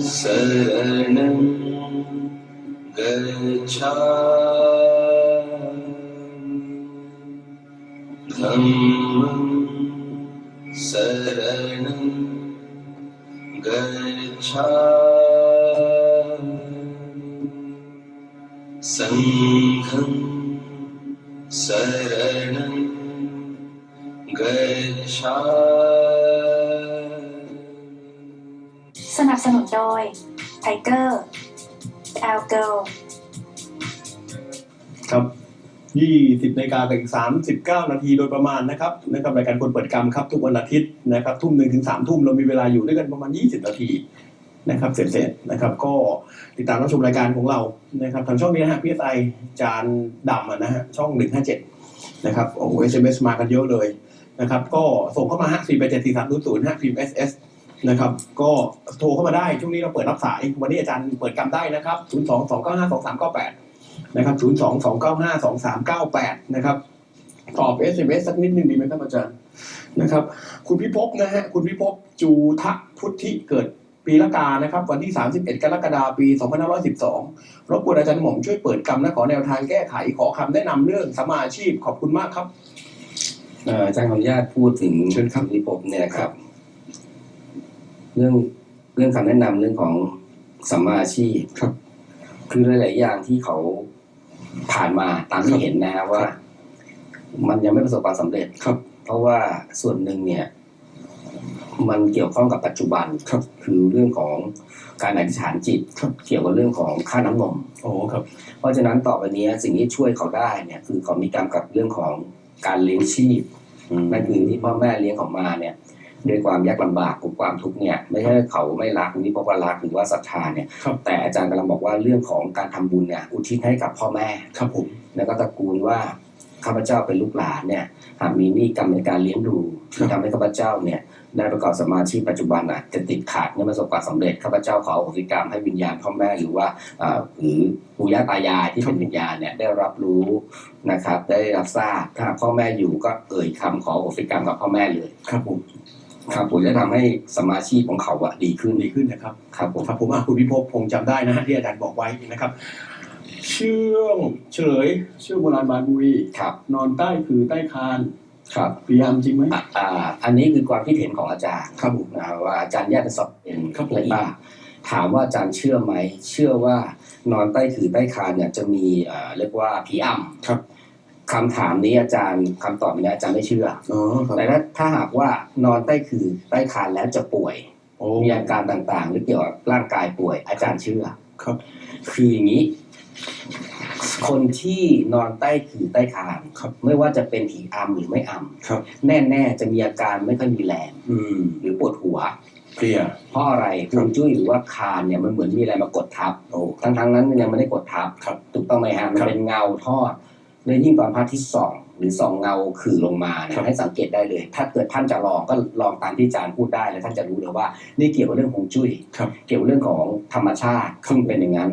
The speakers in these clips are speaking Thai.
शरणं गच्छा นับสนุนโดยไทเกอร์แอลเกลครับยี่สิบนาฬิกากับอีกสามสิบเก้านาทีโดยประมาณนะครับนะครับรายการคนเปิดกรรมครับ ทุกวันอาทิตย์นะครับทุ่มหนึ่งถึงสามทุ่มเรามีเวลาอยู่ด้วยกันประมาณยี่สิบนาทีนะครับเสร็จๆนะครับ ก็ติดตามรับชมรายการของเรานะครับทางช่องนี้นะฮะพีเอสไอจานดำนะฮะช่องหนึ่งห้าเจ็ดนะครับโอ้เอสเอ็มเอสมากันเยอะเลยนะครับ ก็ส่งเข้ามาฮะสี่แปดเจ็ดสี่สามศูนย์ศูนย์ฮะพิมพ์เอสเอส นะครับ ก็โทรเข้ามาได้ ช่วงนี้เราเปิดรับสาย วันนี้อาจารย์เปิดกรรมได้นะครับศูนย์สองสองเก้าห้าสองสามเก้าแปดนะครับ 0 2 2 9 5 2 3 9 8 นะครับ ตอบ SMS สักนิดนึงดีไหมครับอาจารย์ นะครับ คุณพิภพนะฮะ คุณพิภพจูทะพุทธิเกิดปีละกานะครับ วันที่ 31 กรกฎาคมปี 2512 รบกวนอาจารย์หม่อมช่วยเปิดกรรมและขอแนวทางแก้ไขขอคำแนะนำเรื่องสมมาอาชีพขอบคุณมากครับเอ่ออาจารย์ขออนุญาตพูดถึงเชิญครับที่ผมเนี่ยครับ เรื่องเรื่องคำแนะนำเรื่องของสัมมาอาชีพครับ คือหลาย ๆ อย่างที่เขาผ่านมาตามที่เห็นนะฮะว่า มันยังไม่ประสบความสำเร็จครับ เพราะว่าส่วนหนึ่งเนี่ย มันเกี่ยวข้องกับปัจจุบันครับ คือเรื่องของการอธิษฐานจิตครับเกี่ยวกับเรื่องของค่าน้ำนมโอ้ครับ เพราะฉะนั้นต่อไปนี้สิ่งที่ช่วยเขาได้เนี่ย คือเขามีกรรมกับเรื่องของการเลี้ยงชีพนั่นคือที่พ่อแม่เลี้ยงของมาเนี่ย ด้วยความยากลำบากกับความทุกข์เนี่ยไม่ใช่เขาไม่รักนี่เพราะว่ารักหรือว่าศรัทธาเนี่ยครับแต่อาจารย์กำลังบอกว่าเรื่องของการทำบุญเนี่ยอุทิศให้กับพ่อแม่ครับผมแล้วก็ตระกูลว่าข้าพเจ้าเป็นลูกหลานเนี่ยหากมีหนี้กรรมในการเลี้ยงดูที่ทำให้ข้าพเจ้าเนี่ยได้ประกอบสมาชีพปัจจุบันอะจะติดขาดไม่ประสบความสำเร็จข้าพเจ้าขออโหสิกรรมให้วิญญาณพ่อแม่หรือว่าอ่าหรือปู่ย่าตายายที่เป็นวิญญาณเนี่ยได้รับรู้นะครับ ได้รับทราบถ้าพ่อแม่อยู่ก็เอ่ยคำขออโหสิกรรมกับพ่อแม่เลยครับผม ครับผมจะทำให้สมาชีพของเขาอะดีขึ้นดีขึ้นนะครับครับผมครับผมอะคุณพิภพคงจำได้นะฮะที่อาจารย์บอกไว้นะครับ เชื่องเฉลยเชื่องโบราณบานบุรีครับ นอนใต้คือใต้คานครับพยายามจริงไหมอะอ่าอันนี้คือความคิดเห็นของอาจารย์ครับผมนะว่าอาจารย์แยกเป็นสอบเป็นครับผมละเอียดถามว่าอาจารย์เชื่อไหม เชื่อว่านอนใต้ถือใต้คานเนี่ยจะมีเอ่อเรียกว่าผีอำครับ คำถามนี้อาจารย์คำตอบนี้อาจารย์ไม่เชื่อ อ๋อครับแต่ถ้าถ้าหากว่านอนใต้คือใต้คานแล้วจะป่วย โอ้มีอาการต่างๆ หรือเกี่ยวกับร่างกายป่วย อาจารย์เชื่อ ครับ คืออย่างนี้ คนที่นอนใต้คือใต้คานครับไม่ว่าจะเป็นผีอำหรือไม่อครับำแน่ๆจะมีอาการไม่ค่อยมีแรงอืมหรือปวดหัว เพลีย เพราะอะไรครัฮบวงจุ้ยหรือว่าคานเนี่ยมันเหมือนมีอะไรมากดทับ โอ้ทั้งทั้งๆนั้นมันยังไม่ได้กดทับ ครับ ถูกต้องไหมฮะ มันครับเป็นเงาทอด และยิ่งตอนพระอาทิตย์ส่องหรือส่องเงาขื่อลงมาเนี่ครัยบให้สังเกตได้เลย ถ้าเกิดท่านจะลองก็ลองตามที่อาจารย์พูดได้แล้วท่านจะรู้เลยว่า นี่เกี่ยวกับเรื่องฮวงจุ้ยครับเกี่ยวกับเรื่องของธรรมชาติซึ่งเป็นอย่างนั้น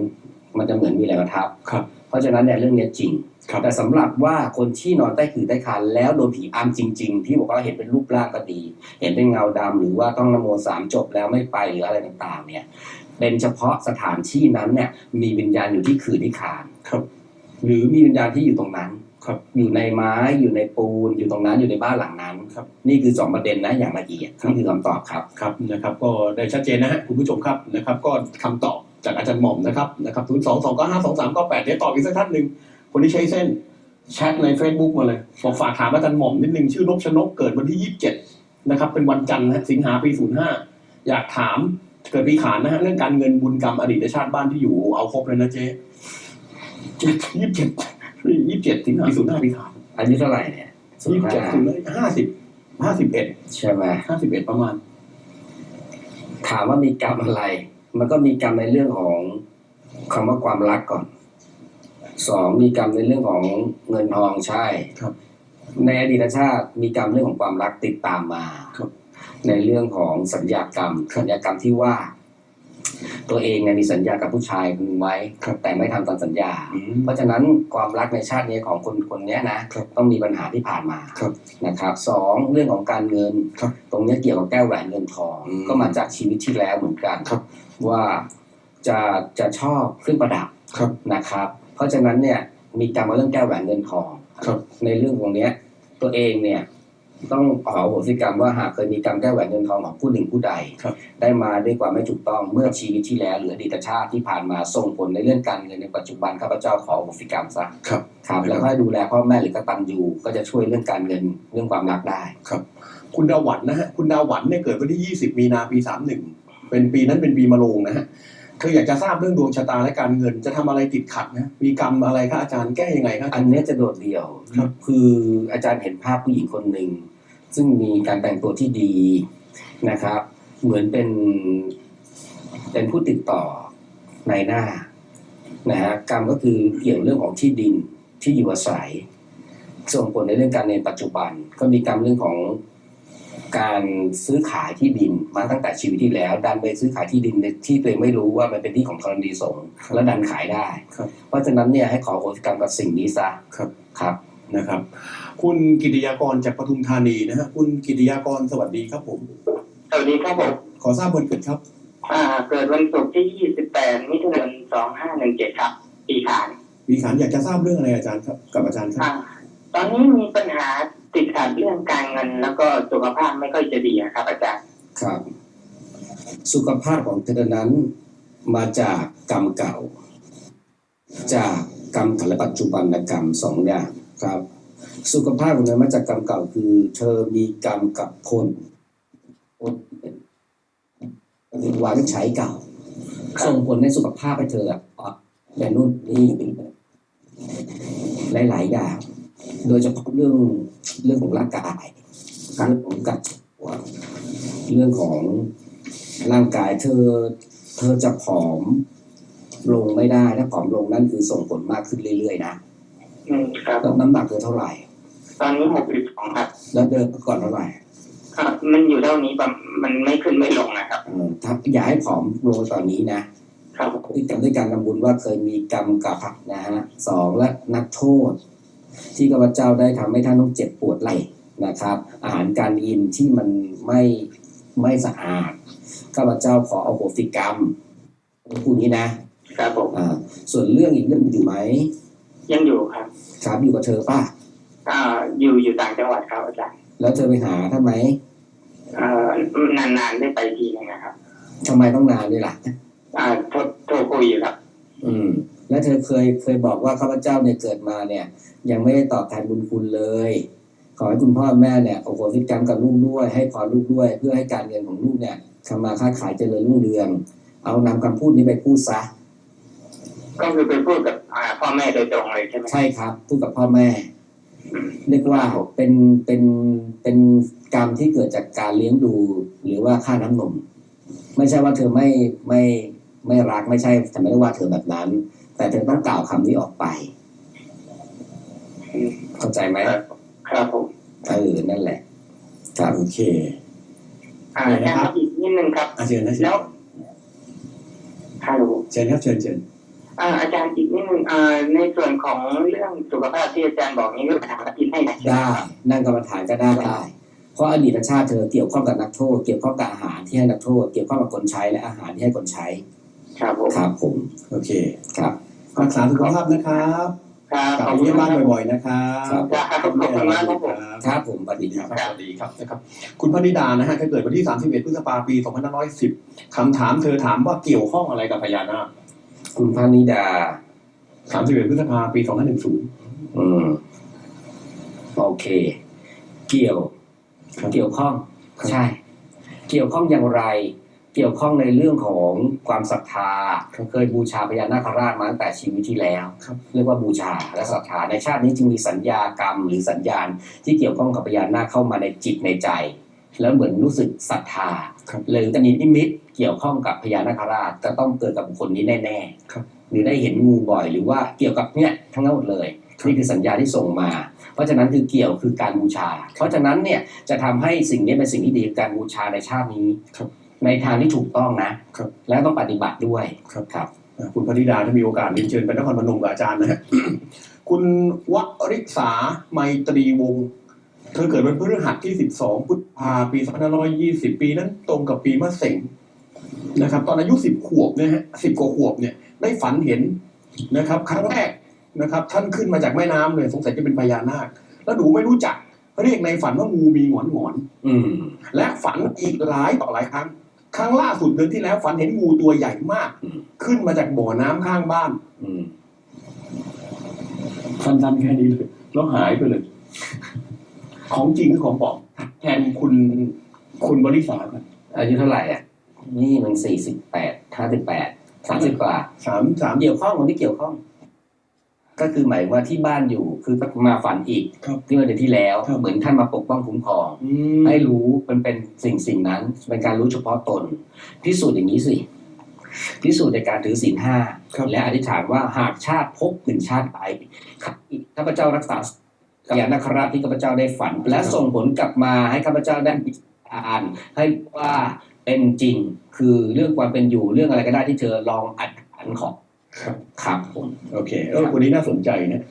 มันจะเหมือนมีอะไรมาทับครับเพราะฉะนั้นเนี่ยเรื่องเนี้ยจริงครับแต่สำหรับว่าคนที่นอนใต้ขื่อใต้คานแล้วโดนผีอำจริง ๆ ที่บอกว่าเห็นเป็นรูปร่างก็ดี เห็นเป็นเงาดำหรือว่าต้องนโมสามจบแล้วไม่ไปหรืออะไรต่างๆ เนี่ย เป็นเฉพาะสถานที่นั้นเนี่ยมีวิญญาณอยู่ที่ขื่อที่คานครับ หรือมีวิญญาณที่อยู่ตรงนั้นครับอยู่ในไม้อยู่ในปูนอยู่ตรงนั้นอยู่ในบ้านหลังนั้นครับนี่คือสองประเด็นนะอย่างละเอียดครับนี่คือคำตอบครับครับนะครับ ก็ได้ชัดเจนนะฮะคุณผู้ชมครับนะครับ ก็คำตอบจากอาจารย์หม่อมนะครับนะครับศูนย์สองสองเก้าห้าสองสามเก้าแปดเดี๋ยวตอบอีกสักท่านหนึ่งคนที่ใช้เส้นแชทใน Facebook มาเลยบอกฝากถามอาจารย์หม่อมนิดนึงชื่อนพชนกเกิดวันที่ยี่สิบเจ็ดนะครับ เป็นวันจันทร์นะฮะสิงหาปีศูนย์ห้าอยากถามเกิดปีขานนะฮะเรื่องการเงินบุญกรรมอดีตชาติบ้านที่อยู่เอาครบเลยนะเจ๊ ยี่สิบเจ็ดยี่สิบเจ็ดสิงหาศูนย์ห้าปีขานอายุเท่าไหร่เนี่ยยี่สิบเจ็ดศูนย์ห้าสิบห้าสิบเอ็ดใช่ไหมห้าสิบเอ็ดประมาณ ถามว่ามีกรรมอะไร มันก็มีกรรมในเรื่องของคำว่าความรักก่อนสองมีกรรมในเรื่องของเงินทองใช่ครับ ในอดีตชาติมีกรรมเรื่องของความรักติดตามมาครับในเรื่องของสัญญากรรมสัญญากรรมที่ว่า ตัวเองเนี่ยมีสัญญากับผู้ชายคนไว้ครับแต่ไม่ทำตามสัญญาอืมเพราะฉะนั้นความรักในชาตินี้ของคนคนเนี้ยนะครับต้องมีปัญหาที่ผ่านมาครับนะครับสองเรื่องของการเงินครับตรงเนี้ยเกี่ยวกับแก้วแหวนเงินทองอืมก็มาจากชีวิตที่แล้วเหมือนกันครับว่าจะจะชอบเครื่องประดับครับนะครับ เพราะฉะนั้นเนี่ยมีการมาเรื่องแก้วแหวนเงินทองครับในเรื่องตรงเนี้ยตัวเองเนี่ย ต้องขอโหสิกรรมว่าหากเคยมีกรรมแก้วแหวนเงินทองของผู้หนึ่งผู้ใดครับได้มาด้วยความไม่ถูกต้องเมื่อชีวิตที่แล้วหรืออดีตชาติที่ผ่านมาส่งผลในเรื่องการเงินในปัจจุบันข้าพเจ้าขอโหสิกรรมซะครับครับแล้วก็ให้ดูแลพ่อแม่หรือกตัญญูก็จะช่วยเรื่องการเงินเรื่องความรักได้คุณดาวหวันนะฮะคุณดาวหวันเนี่ยเกิดวันที่ 20 มีนาปี31เป็นปีนั้นเป็นปีมะโรงนะฮะเธออยากจะทราบเรื่องดวงชะตาและการเงินจะทำอะไรติดขัดนะมีกรรมอะไรครับอาจารย์แก้ยังไงครับอันเนี้ยจะโดดเดี่ยวครับคืออาจารย์เห็นภาพผู้หญิงคนหนึ่ง ซึ่งมีการแต่งตัวที่ดีนะครับ เหมือนเป็นเป็นผู้ติดต่อในหน้านะฮะกรรมก็คือเกี่ยวเรื่องของที่ดินที่อยู่อาศัยส่งผลในเรื่องการในปัจจุบัน ก็มีกรรมเรื่องของการซื้อขายที่ดินมาตั้งแต่ชีวิตที่แล้ว ดันไปซื้อขายที่ดินในที่ตัวเองไม่รู้ว่ามันเป็นที่ของธรณีสงฆ์แล้วดันขายได้ครับเพราะฉะนั้นเนี่ยให้ขอโหสิกรรมกับสิ่งนี้ซะครับครับ นะครับ คุณกิติยากรจากปทุมธานีนะฮะคุณกิติยากรสวัสดีครับผม สวัสดีครับผม ขอทราบวันเกิดครับ อ่า เกิดวันศุกร์ที่ 28 มิถุนายน 2517 ครับ ปีขานวีขานอยากจะทราบเรื่องอะไรอาจารย์ครับกับอาจารย์ครับอ่าตอนนี้มีปัญหาติดขัดเรื่องการเงิน แล้วก็สุขภาพไม่ค่อยจะดีอะครับ อาจารย์ ครับ สุขภาพของเธอนั้นมาจากกรรมเก่า จากกรรมและปัจจุบันกรรมสองอย่าง ครับ สุขภาพของเธอมาจากกรรมเก่าคือ เธอมีกรรมกับคนคนเป็นวางใช้เก่า ส่งผลในสุขภาพให้เธออะอะอย่นู่นนี่หลาย ๆ อย่าง โดยเฉพาะเรื่องเรื่องของร่างกายเรื่องของการตัวเรื่องของร่างกาย เธอ เธอจะผอมลงไม่ได้ ถ้าผอมลงนั่นคือส่งผลมากขึ้นเรื่อย ๆ นะ อืมครับ แล้วน้ำหนักเธอเท่าไหร่ ตอนนี้62ครับแล้วเดินเมื่อก่อนเท่าไหร่อ่ามันอยู่เท่านี้ประมันไม่ขึ้นไม่ลงนะครับ เออถ้าอย่าให้ผอมลงตอนนี้นะครับที่จำด้วยการทำบุญว่าเคยมีกรรมกับนะฮะสองและนักโทษ ที่ข้าพเจ้าได้ทำให้ท่านต้องเจ็บปวดไหล่นะครับ อาหารการกินที่มันไม่ไม่สะอาดข้าพเจ้าขอเอาโหสิกรรมพูดนี้นะครับผมอ่าส่วนเรื่องอีกเรื่องอยู่ไหม ยังอยู่ครับครับอยู่กับเธอป่ะอ่าอยู่อยู่ต่างจังหวัดครับอาจารย์แล้วเธอไปหาท่านไหมอ่านานๆได้ไปทีนึงนะครับทำไมต้องนานด้วยล่ะ อ่าโทรโทรคุยอยู่ครับอืม แล้วเธอเคยเคยบอกว่าข้าพเจ้าเนี่ยเกิดมาเนี่ย ยังไม่ได้ตอบแทนบุญคุณเลย ขอให้คุณพ่อแม่เนี่ยโอ้โหสิกรรมกับลูกด้วย ให้พรลูกด้วย เพื่อให้การเงินของลูกเนี่ยทำมาค้าขายเจริญรุ่งเรือง เอานำคำพูดนี้ไปพูดซะ ก็คือไปพูดกับอ่าพ่อแม่โดยตรงเลยใช่ไหมใช่ครับพูดกับพ่อแม่เรียกว่าเป็นเป็นเป็นกรรมที่เกิดจากการเลี้ยงดู หรือว่าค่าน้ำนม ไม่ใช่ว่าเธอไม่ไม่ไม่รักไม่ใช่แต่ไม่ได้ว่าเธอแบบนั้น แต่เธอต้องกล่าวคำนี้ออกไป เข้าใจไหมครับครับผมเออนั่นแหละ ครับโอเค อ่าอาจารย์ครับอีกนิดนึงครับอาเชิญนะเชิญแล้วฮัลโหลเชิญครับเชิญเชิญ อ่าอาจารย์อีกนิดนึงอ่าในส่วนของเรื่องสุขภาพที่อาจารย์บอกนี้ก็ถามกินให้นะได้นั่งกรรมฐานก็ได้ได้ เพราะอดีตชาติเธอเกี่ยวข้องกับนักโทษ เกี่ยวข้องกับอาหารที่ให้นักโทษ เกี่ยวข้องกับคนใช้และอาหารที่ให้คนใช้ ครับผมครับผมโอเคครับรักษาสุขภาพนะครับครับกลับขอบมาคุณเยี่ยมมาบ้ากนครับบ่อยๆนะครับครับครับขอบคุณมากครับผมครับผมปฏิคครัรับบสวัสดีครับนะครับ คุณพนิดานะฮะถ้าเกิดวันที่ 31 พฤษภาปี 2510คำถามเธอถามว่าเกี่ยวข้องอะไรกับพญานาค คุณพานิดา31พฤษภาปี2510อืม โอเค เกี่ยว ครับ เกี่ยวข้อง ครับ ใช่ เกี่ยวข้องอย่างไร เกี่ยวข้องในเรื่องของความศรัทธา เคยบูชาพญานาคราชมาตั้งแต่ชีวิตที่แล้ว ครับ เรียกว่าบูชาและศรัทธาในชาตินี้จึงมีสัญญากรรมหรือสัญญาณที่เกี่ยวข้องกับพญานาคเข้ามาในจิตในใจ แล้วเหมือนรู้สึกศรัทธาครับหรือจะมีนิมิตเกี่ยวข้องกับพญานาคราชจะต้องเกิดกับบุคคลนี้แน่ครับๆหรือได้เห็นงูบ่อยหรือว่าเกี่ยวกับเนี่ยทั้งหมดเลยครับนี่คือสัญญาที่ส่งมา เพราะฉะนั้นคือเกี่ยวคือการบูชา เพราะฉะนั้นเนี่ยจะทำให้สิ่งนี้เป็นสิ่งที่ดีกับการบูชาในชาตินี้ในทางที่ถูกต้องนะครับแล้วต้องปฏิบัติด้วยครับครับอ่าคุณพนิดาถ้ามีโอกาสเรียนเชิญไปนครพนมกับอาจารย์นะฮะคุณวริษาไมตรีวงศ์ เธอเกิดวันพฤหัสที่ 12พฤษภาปี2520 ปีนั้นตรงกับปีมะเสงนะครับ ตอนอายุ 10 ขวบเนี่ยฮะ10กว่าขวบเนี่ยได้ฝันเห็นนะครับ ครั้งแรกนะครับ ท่านขึ้นมาจากแม่น้ำเลยสงสัยจะเป็นพญานาค แล้วหนูไม่รู้จักเรียกในฝันว่างูมีหงอนหงอนอืมและฝันอีกหลายต่อหลายครั้งครั้งล่าสุดเดือนที่แล้วฝันเห็นงูตัวใหญ่มากอืมขึ้นมาจากบ่อน้ำข้างบ้าน อืมสั้นๆแค่นี้เลยแล้วหายไปเลย ของจริงหรือของปลอมแทนคุณคุณบริษัทอายุเท่าไหร่อะ นี่มันสี่สิบแปดห้าสิบแปดสามสิบกว่าสามสามเกี่ยวข้องคนที่เกี่ยวข้อง ก็คือหมายว่าที่บ้านอยู่คือมาฝันอีกครับที่เมื่อเดือนที่แล้ว ครับ เหมือนท่านมาปกป้องคุ้มครองอืมให้รู้มันเป็นสิ่งสิ่งนั้นเป็นการรู้เฉพาะตนพิสูจน์อย่างนี้สิพิสูจน์ในการถือศีลห้าครับ และอธิษฐานว่าหากชาติภพหนึ่งชาติไปข้าพเจ้ารักษา กับยานคราที่ข้าพเจ้าได้ฝัน และส่งผลกลับมาให้ข้าพเจ้าได้พิจารณาให้ว่าเป็นจริงคือเรื่องความเป็นอยู่เรื่องอะไรก็ได้ที่เธอลองอัดอันของครับครับผมโอเคเออคนนี้น่าสนใจนะ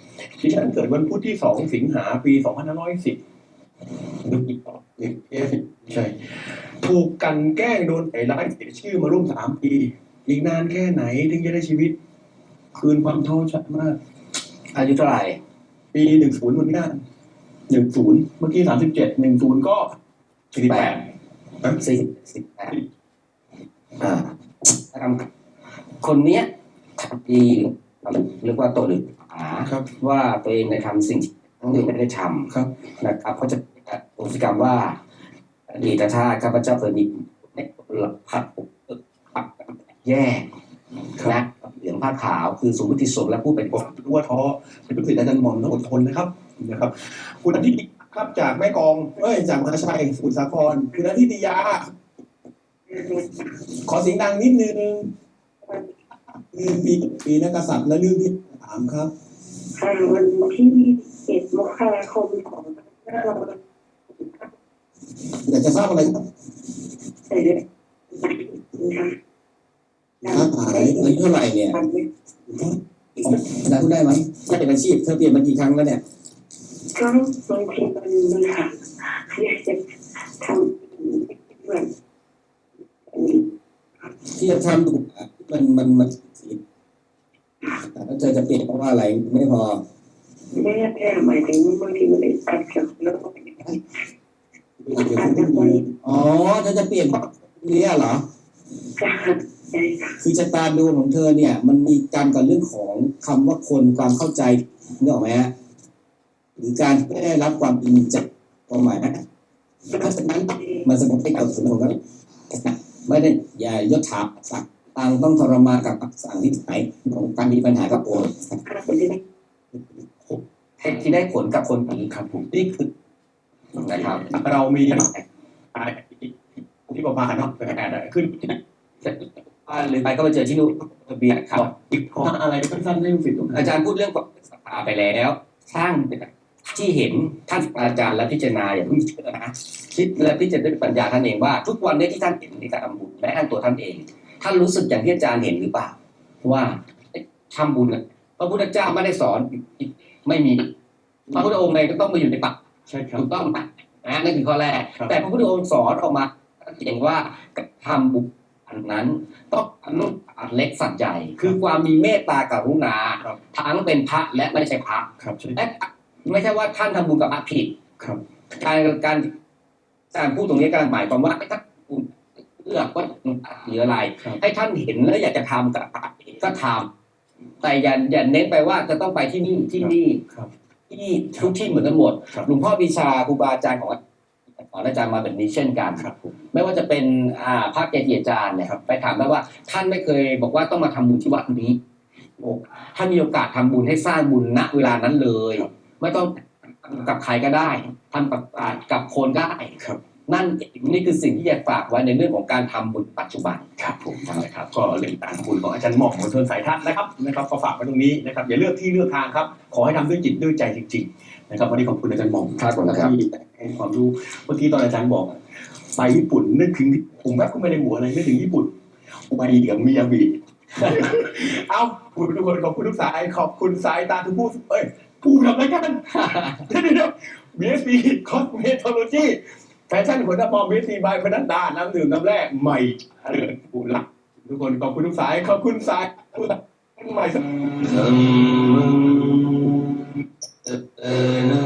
ที่ฉันเกิดวันพุธที่สองสิงหาปีสองพันห้าร้อยสิบใช่ถูกกลันแกล้งโดนใส่ร้ายเสียชื่อมาร่วมสามปี อีกนานแค่ไหนถึงจะได้ชีวิต คืนความท้อชัดมาก อายุเท่าไหร่ ปีหนึ่งศูนย์เหมือนกันหนึ่งศูนย์เมื่อกี้สามสิบเจ็ดหนึ่งศูนย์ก็สี่สิบแปดสี่สิบแปดอ่าทำคนเนี้ยทำดีเรียกว่าตัวหรือหาครับว่าตัวเองได้ทำสิ่งที่ทั้งที่ไม่ได้ทำครับนะครับเขาจะโอสิกรรมว่าอดีตชาติข้าพเจ้าเคยมีพัดปักแยกนะเหลือง ผ้าขาวคือสมมติสมและผู้เป็นผมรู้ว่าท้อเป็นลูกศิษย์อาจารย์หม่อมต้องอดทนนะครับนะครับ คุณอาทิตย์ครับจากแม่กองเอ้ยจากมหาชัยสมุทรสาครคุณอาทิตยา ขอเสียงดังนิดนึงคือปีปีนักกษัตริย์และเรื่องที่ถามครับค่ะวันที่เจ็ดมกราคมของเราอยากจะทราบอะไรครับใส่ด้วยนะ คะค้าขายอายุเท่าไหร่เนี่ยวันนี้ได้พูดได้ไหมถ้าเป็นอาชีพเธอเปลี่ยนมากี่ครั้งแล้วเนี่ยก็บางทีมันมีค่ะอยากจะทำเหมือนที่จะทำถูกอะมันมันมันแต่ถ้าเจอจะเปลี่ยนเพราะว่าอะไรไม่พอไม่ได้แค่หมายถึงบางทีมันเป็นตัดกับโลกตัดจากคนอ๋อถ้าจะเปลี่ยนเพราะเนี้ยเหรอการ ใช่ค่ะ คือชะตาดวงของเธอเนี่ย มันมีกรรมกับเรื่องของคำว่าคนความเข้าใจนึกออกไหมฮะหรือการที่ไม่ได้รับความจริงจากความหมายนะเพราะฉะนั้นมันสมมติให้กับส่วนของกันไม่ได้อย่ายศถาศักดิ์ต่างต้องทรมานกับสั่งที่ไหนของการมีปัญหากับโอนถ้าเป็นที่ที่ได้ผลกับคนอื่นครับผมนี่คือนะครับ เรามีที่ประมาณเนาะแปดอะขึ้น ว่าหรือไปก็ไปเจอที่นู่นทะเบียนครับอีกข้ออะไรสั้นๆให้ลูกศิษย์ทุกท่นอาจารย์พูดเรื่องความศรัทธาไปแล้ว สร้างที่เห็นท่านอาจารย์และพิจารณาอย่างที่เชื่อนะคิดและพิจารณาด้วยปัญญาท่านเองว่า ทุกวันนี้ที่ท่านเห็นในการทำบุญแม้แต่ตัวท่านเอง ท่านรู้สึกอย่างที่อาจารย์เห็นหรือเปล่า ว่าทำบุญน่ะพระพุทธเจ้าไม่ได้สอนไม่มีพระพุทธองค์เองก็ต้องมาอยู่ในปักใช่ครับถูกต้องไหมนะนั่นคือข้อแรกครับแต่พระพุทธองค์สอนออกมาเองว่าการทำบุญ อันนั้นต้องอนุอัดเล็กสัตว์ใหญ่คือความมีเมตตากรุณาครับทั้งเป็นพระและไม่ใช่พระครับใช่และไม่ใช่ว่าท่านทำบุญกับพระผิดครับการการการพูดตรงนี้การหมายความว่าถ้าคุณเลือกว่าหรืออะไรครับให้ท่านเห็นแล้วอยากจะทำกับพระก็ทำแต่อย่าอย่าเน้นไปว่าจะต้องไปที่นี่ที่นี่ครับที่ทุกที่เหมือนกันหมดครับหลวงพ่อปีชาครูบาอาจารย์ของ สอนอาจารย์มาแบบนี้เช่นกันครับผมไม่ว่าจะเป็นอ่าพระเกจิอาจารย์เนี่ยครับไปถามได้ว่าท่านไม่เคยบอกว่าต้องมาทำบุญที่วัดนี้โอ้ท่านมีโอกาสทำบุญให้สร้างบุญณเวลานั้นเลย ไม่ต้องกับใครก็ได้ทำกับอ่ากับคนก็ได้ครับนั่นเองนี่คือสิ่งที่อยากฝากไว้ในเรื่องของการทำบุญปัจจุบันครับผมนะครับก็เรื่องการบุญของอาจารย์หม่อมของเทินสายทัศน์นะครับนะครับก็ฝากไว้ตรงนี้นะครับอย่าเลือกที่เลือกทางครับ ขอให้ทำด้วยจิตด้วยใจจริง ๆ นะครับวันนี้ขอบคุณอาจารย์หม่อมครับผมครับที่ให้ความรู้เมื่อกี้ตอนอาจารย์บอกอะไปญี่ปุ่นนึกถึงผมแวบก็ไม่ได้หัวเลยนึกถึงญี่ปุ่นไปเดี๋ยวมียาบีเอาขอบคุณทุกคนขอบคุณทุกสายขอบคุณสายตาทุกผู้เอ้ยผู้ทำรายการเดี๋ยวเดี๋ยว BSB Cosmetology แฟชั่นขนตาปลอม BSB บายพนัดดาน้ำดื่มน้ำแร่ใหม่เจริญผู้รักทุกคนขอบคุณทุกสายขอบคุณสายใหม่ Eh, Amen.